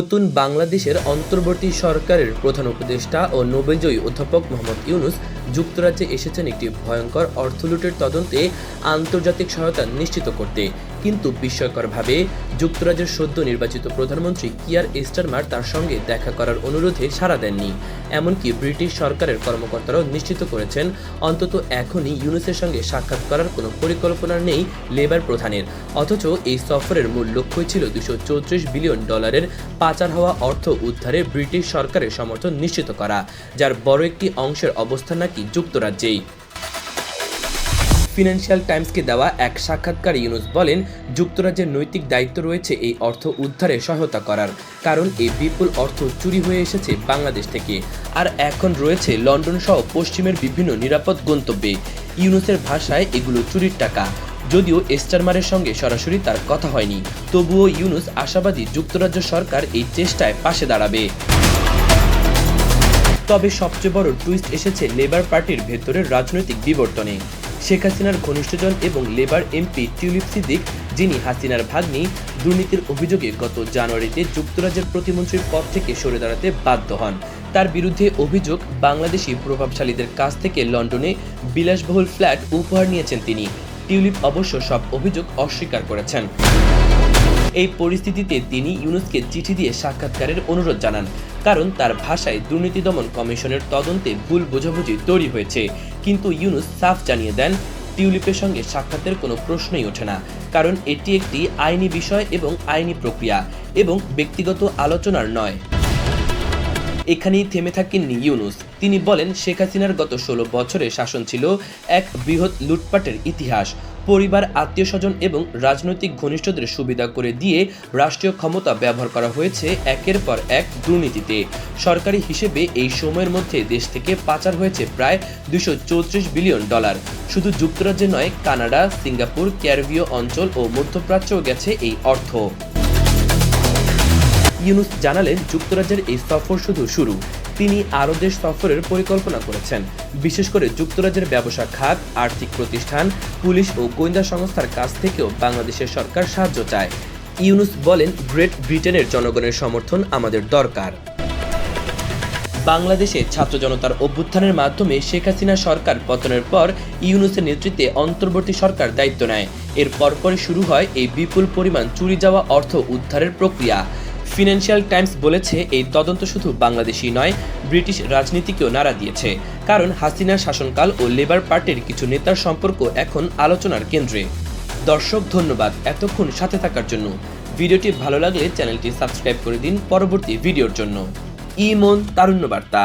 নতুন বাংলাদেশের অন্তর্বর্তী সরকারের প্রধান উপদেষ্টা ও নোবেলজয়ী অধ্যাপক মোহাম্মদ ইউনুস যুক্তরাজ্যে এসেছেন একটি ভয়ঙ্কর অর্থলুটের তদন্তে আন্তর্জাতিক সহায়তা নিশ্চিত করতে। কিন্তু বিস্ময়করভাবে যুক্তরাজ্যের সদ্য নির্বাচিত প্রধানমন্ত্রী কিয়ার স্টারমার তার সঙ্গে দেখা করার অনুরোধে সাড়া দেননি। এমনকি ব্রিটিশ সরকারের কর্মকর্তারাও নিশ্চিত করেছেন, অন্তত এখনই ইউনুসের সঙ্গে সাক্ষাৎ করার কোনো পরিকল্পনা নেই লেবার প্রধানের। অথচ এই সফরের মূল লক্ষ্যই ছিল দুশো বিলিয়ন ডলারের পাচার হওয়া অর্থ উদ্ধারে ব্রিটিশ সরকারের সমর্থন নিশ্চিত করা, যার বড় একটি অংশের অবস্থান নাকি যুক্তরাজ্যেই। ফিনান্সিয়াল টাইমসকে দেওয়া এক সাক্ষাৎকারে ইউনুস বলেন, যুক্তরাজ্যের নৈতিক দায়িত্ব রয়েছে এই অর্থ উদ্ধারে সহায়তা করার, কারণ এই বিপুল অর্থ চুরি হয়ে এসেছে বাংলাদেশ থেকে। আর এখন রয়েছে লন্ডন সহ পশ্চিমের বিভিন্ন নিরাপদ গন্তব্যে। ইউনুসের ভাষায় এগুলো চুরির টাকা। যদিও এস্টারমারের সঙ্গে সরাসরি তার কথা হয়নি, তবুও ইউনুস আশাবাদী যুক্তরাজ্য সরকার এই চেষ্টায় পাশে দাঁড়াবে। তবে সবচেয়ে বড় টুইস্ট এসেছে লেবার পার্টির ভেতরের রাজনৈতিক বিবর্তনে। শেখ হাসিনার ঘনিষ্ঠজন এবং লেবার এমপি টিউলিপ সিদ্দিক, যিনি হাসিনার ভাগ্নি, দুর্নীতির অভিযোগে গত জানুয়ারিতে যুক্তরাজ্যের প্রতিমন্ত্রীর পদ থেকে সরে দাঁড়াতে বাধ্য হন। তার বিরুদ্ধে অভিযোগ বাংলাদেশি প্রভাবশালীদের কাছ থেকে লন্ডনে বিলাসবহুল ফ্ল্যাট উপহার নিয়েছেন তিনি। টিউলিপ অবশ্য সব অভিযোগ অস্বীকার করেছেন। এই পরিস্থিতিতে তিনি ইউনুসকে চিঠি দিয়ে সাক্ষাৎকারের অনুরোধ জানান, কারণ তার ভাষায় দুর্নীতি দমন কমিশনের তদন্তে ভুল বোঝাবুঝি তৈরি হয়েছে। কিন্তু ইউনুস সাফ জানিয়ে দেন, টিউলিপের সঙ্গে সাক্ষাতের কোনো প্রশ্নই ওঠে না, কারণ এটি একটি আইনি বিষয় এবং আইনি প্রক্রিয়া এবং ব্যক্তিগত আলোচনার নয়। এখানেই থেমে থাকেননি ইউনুস। তিনি বলেন, শেখ হাসিনার গত ষোলো বছরের শাসন ছিল এক বৃহৎ লুটপাটের ইতিহাস। পরিবার আত্মীয় স্বজন এবং রাজনৈতিক ঘনিষ্ঠদের সুবিধা করে দিয়ে রাষ্ট্রীয় ক্ষমতা ব্যবহার করা হয়েছে একের পর এক দুর্নীতিতে। সরকারি হিসেবে এই সময়ের মধ্যে দেশ থেকে পাচার হয়েছে প্রায় দুশো বিলিয়ন ডলার। শুধু যুক্তরাজ্যে নয়, কানাডা, সিঙ্গাপুর, ক্যারিবীয় অঞ্চল ও মধ্যপ্রাচ্যও গেছে এই অর্থ। ইউনুস জানালেন যুক্তরাজ্যের এই সফর শুধু শুরু। তিনি আরও দেশ সফরের পরিকল্পনা করেছেন। বিশেষ করে যুক্তরাজ্যের ব্যবসা খাত, আর্থিক প্রতিষ্ঠান, পুলিশ ও গোয়েন্দা সংস্থার কাছ থেকেও বাংলাদেশের সরকার সাহায্য চায়। ইউনুস বলেন, গ্রেট ব্রিটেনের জনগণের সমর্থন আমাদের দরকার। বাংলাদেশে ছাত্র জনতার অভ্যুত্থানের মাধ্যমে শেখ হাসিনা সরকার পতনের পর ইউনুসের নেতৃত্বে অন্তর্বর্তী সরকার দায়িত্ব নেয়। এর পরপরই শুরু হয় এই বিপুল পরিমাণ চুরি যাওয়া অর্থ উদ্ধারের প্রক্রিয়া। ফিনান্সিয়াল টাইমস বলেছে, এই তদন্ত শুধু বাংলাদেশি নয়, ব্রিটিশ রাজনীতিকেও নাড়া দিয়েছে। কারণ হাসিনার শাসনকাল ও লেবার পার্টির কিছু নেতার সম্পর্ক এখন আলোচনার কেন্দ্রে। দর্শক, ধন্যবাদ এতক্ষণ সাথে থাকার জন্য। ভিডিওটি ভালো লাগলে চ্যানেলটি সাবস্ক্রাইব করে দিন পরবর্তী ভিডিওর জন্য। ইমন তারুণ্য বার্তা